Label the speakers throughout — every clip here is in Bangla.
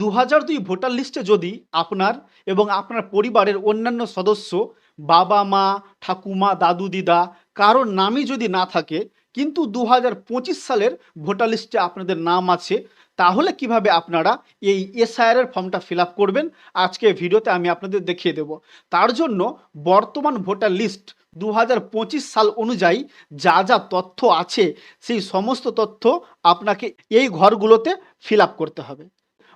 Speaker 1: দু হাজার দুই ভোটার লিস্টে যদি আপনার এবং আপনার পরিবারের অন্যান্য সদস্য, বাবা মা, ঠাকুমা, দাদু, দিদা কারোর নামই যদি না থাকে, কিন্তু দু হাজার পঁচিশ সালের ভোটার লিস্টে আপনাদের নাম আছে, তাহলে কীভাবে আপনারা এই এসআইআর ফর্মটা ফিল করবেন? আজকে ভিডিওতে আমি আপনাদের দেখিয়ে দেব। তার জন্য বর্তমান ভোটার লিস্ট দু হাজার পঁচিশ সাল অনুযায়ী যা যা তথ্য আছে, সেই সমস্ত তথ্য আপনাকে এই ঘরগুলোতে ফিল করতে হবে।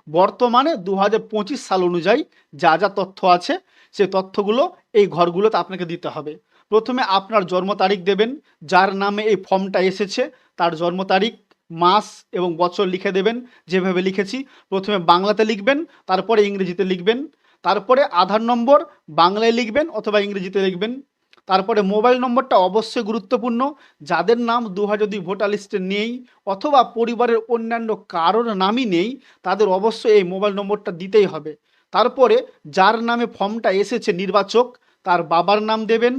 Speaker 1: বর্তমানে দু হাজার পঁচিশ সাল অনুযায়ী যা যা তথ্য আছে সেই তথ্যগুলো এই ঘরগুলোতে আপনাকে দিতে হবে। প্রথমে আপনার জন্ম তারিখ দেবেন, যার নামে এই ফর্মটা এসেছে, তার জন্ম তারিখ, মাস এবং বছর লিখে দেবেন, যেভাবে লিখেছি। প্রথমে বাংলাতে লিখবেন, তারপরে ইংরেজিতে লিখবেন, তারপরে আধার নম্বর বাংলায় লিখবেন অথবা ইংরেজিতে লিখবেন। তারপরে মোবাইল নম্বরটা অবশ্যই গুরুত্বপূর্ণ। যাদের নাম দু হাজার দুই ভোটার লিস্টে নেই অথবা পরিবারের অন্যান্য কারোর নামই নেই, তাদের অবশ্যই এই মোবাইল নম্বরটা দিতেই হবে। তারপরে যার নামে ফর্মটা এসেছে নির্বাচক, তার বাবার নাম দেবেন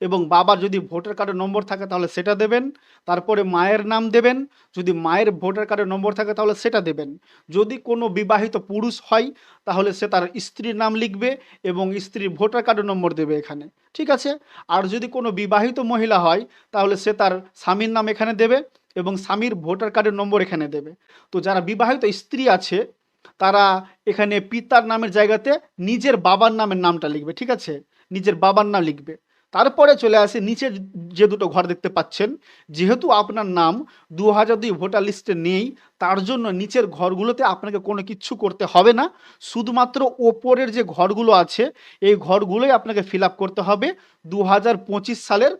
Speaker 1: এবং বাবার যদি ভোটার কার্ডের নম্বর থাকে তাহলে সেটা দেবেন। তারপরে মায়ের নাম দেবেন। যদি মায়ের ভোটার কার্ডের নম্বর থাকে তাহলে সেটা দেবেন। যদি কোনো বিবাহিত পুরুষ হয়, তাহলে সে তার স্ত্রীর নাম লিখবে এবং স্ত্রীর ভোটার কার্ডের নম্বর দেবে এখানে। ঠিক আছে? আর যদি কোনো বিবাহিত মহিলা হয়, তাহলে সে তার স্বামীর নাম এখানে দেবে এবং স্বামীর ভোটার কার্ডের নম্বর এখানে দেবে। তো যারা বিবাহিত স্ত্রী আছে, তারা এখানে পিতার নামের জায়গাতে নিজের বাবার নামের নামটা লিখবে। ঠিক আছে? নিজের বাবার নাম লিখবে। তারপরে চলে আসে, নিচে যে দুটো ঘর দেখতে পাচ্ছেন, যেহেতু আপনার নাম দু হাজার দুই ভোটার লিস্টে নেই, তার জন্য নিচের ঘরগুলোতে আপনাকে কোনো কিচ্ছু করতে হবে না। শুধুমাত্র ওপরের যে ঘরগুলো আছে, এই ঘরগুলোই আপনাকে ফিল করতে হবে। দু হাজার পঁচিশ সালের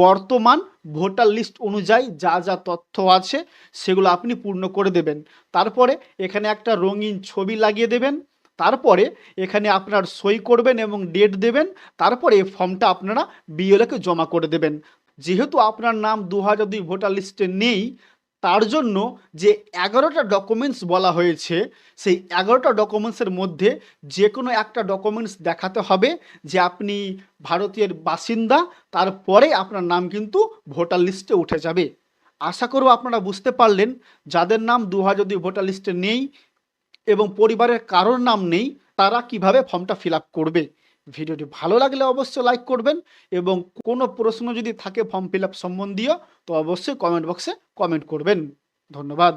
Speaker 1: বর্তমান ভোটার লিস্ট অনুযায়ী যা যা তথ্য আছে, সেগুলো আপনি পূর্ণ করে দেবেন। তারপরে এখানে একটা রঙিন ছবি লাগিয়ে দেবেন। তারপরে এখানে আপনার সই করবেন এবং ডেট দেবেন, তারপরে এই ফর্মটা আপনারা বিএলএকে জমা করে দেবেন। যেহেতু আপনার নাম দু হাজার দুই ভোটার লিস্টে নেই, তার জন্য যে এগারোটা ডকুমেন্টস বলা হয়েছে, সেই এগারোটা ডকুমেন্টসের মধ্যে যে কোনো একটা ডকুমেন্টস দেখাতে হবে যে আপনি ভারতীয় বাসিন্দা, তারপরে আপনার নাম কিন্তু ভোটার লিস্টে উঠে যাবে। আশা করব আপনারা বুঝতে পারলেন, যাদের নাম দু হাজার দুই ভোটার লিস্টে নেই এবং পরিবারের কারোর নাম নেই, তারা কীভাবে ফর্মটা ফিল করবে? ভিডিওটি ভালো লাগলে অবশ্যই লাইক করবেন এবং কোনো প্রশ্ন যদি থাকে ফর্ম ফিল সম্বন্ধীয়, তো অবশ্যই কমেন্ট বক্সে কমেন্ট করবেন। ধন্যবাদ।